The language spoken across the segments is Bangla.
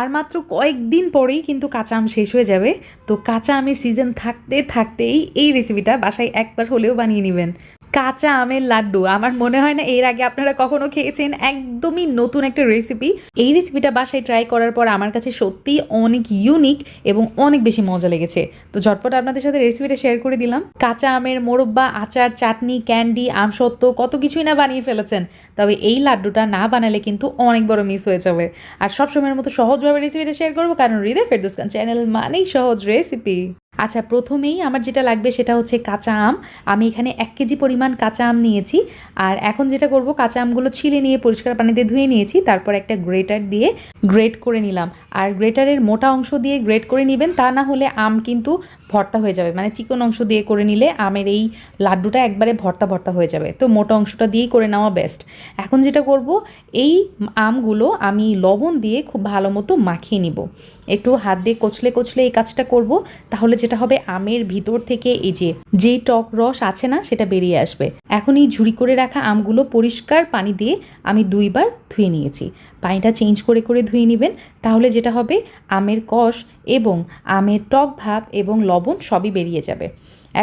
আর মাত্র কয়েকদিন পরেই কিন্তু কাঁচা আম শেষ হয়ে যাবে। তো কাঁচা আমের সিজন থাকতে থাকতেই এই রেসিপিটা বাসায় একবার হলেও বানিয়ে নেবেন। কাঁচা আমের লাড্ডু। আমার মনে হয় না এর আগে আপনারা কখনো খেয়েছেন একদমই নতুন একটা রেসিপি এই রেসিপিটা বাসায় ট্রাই করার পর আমার কাছে সত্যিই অনেক ইউনিক এবং অনেক বেশি মজা লেগেছে। তো ঝটপট আপনাদের সাথে রেসিপিটা শেয়ার করে দিলাম। কাঁচা আমের মোরব্বা, আচার, চাটনি ক্যান্ডি আমসত্ত্ব কত কিছুই না বানিয়ে ফেলেছেন। তবে এই লাড্ডুটা না বানালে কিন্তু অনেক বড় মিস হয়ে যাবে। আর সবসময়ের মতো সহজভাবে রেসিপিটা শেয়ার করব কারণ হৃদয় ফেরদুস খান চ্যানেল মানেই সহজ রেসিপি আচ্ছা প্রথমেই আমার যেটা লাগবে সেটা হচ্ছে কাঁচা আম। আমি এখানে এক কেজি পরিমাণ কাঁচা আম নিয়েছি। আর এখন যেটা করব, কাঁচা আমগুলো ছিলে নিয়ে পরিষ্কার পানিতে ধুয়ে নিয়েছি। তারপর একটা গ্রেটার দিয়ে গ্রেট করে নিলাম। আর গ্রেটারের মোটা অংশ দিয়ে গ্রেট করে নেবেন, তা না হলে আম কিন্তু ভর্তা হয়ে যাবে। মানে চিকন অংশ দিয়ে করে নিলে আমের এই লাড্ডুটা একবারে ভর্তা ভর্তা হয়ে যাবে। তো মোটা অংশটা দিয়েই করে নেওয়া বেস্ট এখন যেটা করব, এই আমগুলো আমি লবণ দিয়ে খুব ভালো মতো মাখিয়ে নিব। একটু হাত দিয়ে কচলে কচলে এই কাজটা করব, তাহলে যেটা হবে আমের ভিতর থেকে এই যে যে টক রস আছে না, সেটা বেরিয়ে আসবে। এখন এই ঝুড়ি করে রাখা আমগুলো পরিষ্কার পানি দিয়ে আমি দুইবার ধুয়ে নিয়েছি। পানিটা চেঞ্জ করে করে ধুয়ে নেবেন, তাহলে যেটা হবে, আমের কষ এবং আমের টক ভাব এবং লবণ সবই বেরিয়ে যাবে।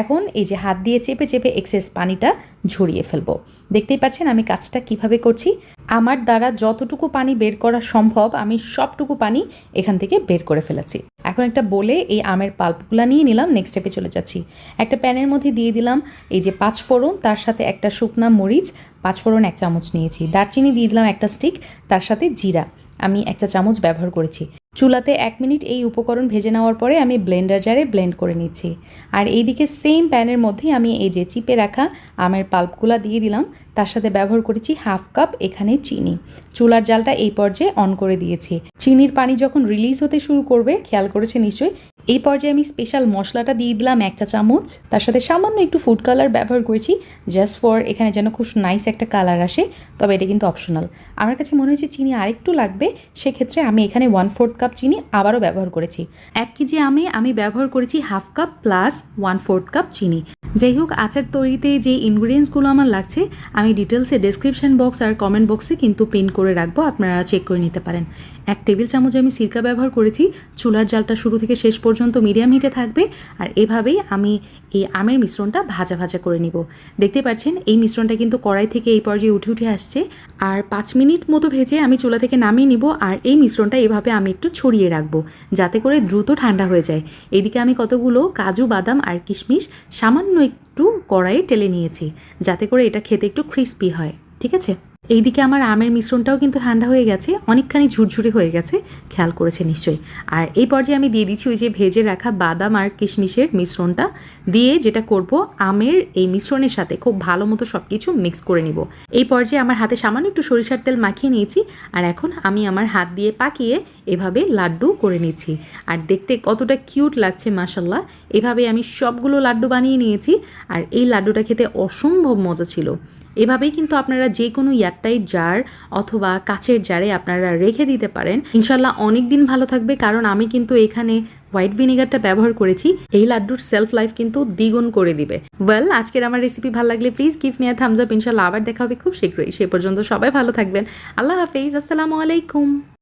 এখন এই যে হাত দিয়ে চেপে চেপে এক্সেস পানিটা ঝরিয়ে ফেলব। দেখতেই পাচ্ছেন আমি কাজটা কীভাবে করছি? আমার দ্বারা যতটুকু পানি বের করা সম্ভব, আমি সবটুকু পানি এখান থেকে বের করে ফেলেছি। এখন একটা বলে এই আমের পাল্পগুলো নিয়ে নিলাম নেক্সট স্টেপে চলে যাচ্ছি। একটা প্যানের মধ্যে দিয়ে দিলাম এই যে পাঁচ ফোড়ন, তার সাথে একটা শুকনা মরিচ, পাঁচ ফোড়ন, এক চামচ নিয়েছি। দারচিনি দিয়ে দিলাম একটা স্টিক তার সাথে জিরা। আমি একটা চামচ ব্যবহার করেছি। চুলাতে এক মিনিট এই উপকরণ ভেজে নেওয়ার পরে আমি ব্লেন্ডার জারে ব্লেন্ড করে নিচ্ছি। আর এইদিকে সেম প্যানের মধ্যেই আমি এই যে চিপে রাখা আমের পাল্পগুলা দিয়ে দিলাম, তার সাথে ব্যবহার করেছি হাফ কাপ এখানে চিনি। চুলার জালটা এই পর্যায়ে অন করে দিয়েছি। চিনির পানি যখন রিলিজ হতে শুরু করবে, খেয়াল করেছে নিশ্চয়ই এই পর্যায়ে আমি স্পেশাল মশলাটা দিয়ে দিলাম একটা চামচ। তার সাথে সামান্য একটু ফুড কালার ব্যবহার করেছি জাস্ট ফর এখানে যেন খুব নাইস একটা কালার আসে, তবে এটা কিন্তু অপশনাল আমার কাছে মনে হয়েছে চিনি আরেকটু লাগবে, সেক্ষেত্রে আমি এখানে ওয়ান ফোর্থ কাপ চিনি আবারও ব্যবহার করেছি। এক কেজি আমে, আমি ব্যবহার করেছি half cup plus one fourth cup চিনি। যাই হোক, আচার তৈরিতে যে ইনগ্রিডিয়েন্টসগুলো আমার লাগছে, আমি ডিটেলসে ডেসক্রিপশন বক্স আর কমেন্ট বক্সে কিন্তু পিন করে রাখব, আপনারা চেক করে নিতে পারেন। এক টেবিল চামচ আমি সিরকা ব্যবহার করেছি, চুলার জালটা শুরু থেকে শেষ পর্যন্ত মিডিয়াম হিটে থাকবে। আর এভাবেই আমি এই আমের মিশ্রণটা ভাজা ভাজা করে নিব। দেখতে পাচ্ছেন, এই মিশ্রণটা কিন্তু কড়াই থেকে এই পর্যায়ে উঠে উঠে আসছে। আর পাঁচ মিনিট মতো ভেজে আমি চুলা থেকে নামিয়ে নিব আর এই মিশ্রণটা এভাবে আমি একটু ছড়িয়ে রাখব, যাতে করে দ্রুত ঠান্ডা হয়ে যায়। এদিকে আমি কতগুলো কাজু, বাদাম আর কিশমিশ সামান্য একটু কড়াইয়ে টেলে নিয়েছি, যাতে করে এটা খেতে একটু ক্রিস্পি হয়, ঠিক আছে? এইদিকে আমার আমের মিশ্রণটাও কিন্তু ঠান্ডা হয়ে গেছে, অনেকখানি ঝুরঝুরে হয়ে গেছে, খেয়াল করেছে নিশ্চয়ই। আর এই পর্যায়ে আমি দিয়ে দিচ্ছি ওই যে ভেজে রাখা বাদাম আর কিশমিশের মিশ্রণটা, দিয়ে যেটা করব আমের এই মিশ্রণের সাথে খুব ভালো মতো সব কিছু মিক্স করে নিব। এই পর্যায়ে আমার হাতে সামান্য একটু সরিষার তেল মাখিয়ে নিয়েছি, আর এখন আমি আমার হাত দিয়ে পাকিয়ে এভাবে লাড্ডু করে নিচ্ছি। আর দেখতে কতটা কিউট লাগছে মাসাল্লাহ এভাবে আমি সবগুলো লাড্ডু বানিয়ে নিয়েছি, আর এই লাড্ডুটা খেতে অসম্ভব মজা ছিল। এভাবেই কিন্তু আপনারা যে কোনো এয়ারটাইট জার অথবা কাচের জারে আপনারা রেখে দিতে পারেন। ইনশাল্লাহ অনেক দিন ভালো থাকবে, কারণ আমি কিন্তু এখানে হোয়াইট ভিনেগারটা ব্যবহার করেছি। এই লাড্ডুর সেলফ লাইফ কিন্তু দ্বিগুণ করে দিবে। ওয়েল, আজকের আমার রেসিপি ভালো লাগলে please give me a thumbs up ইনশাল্লাহ আবার দেখা হবে খুব শীঘ্রই। সে পর্যন্ত সবাই ভালো থাকবেন। আল্লাহ হাফিজ, আসসালামু আলাইকুম।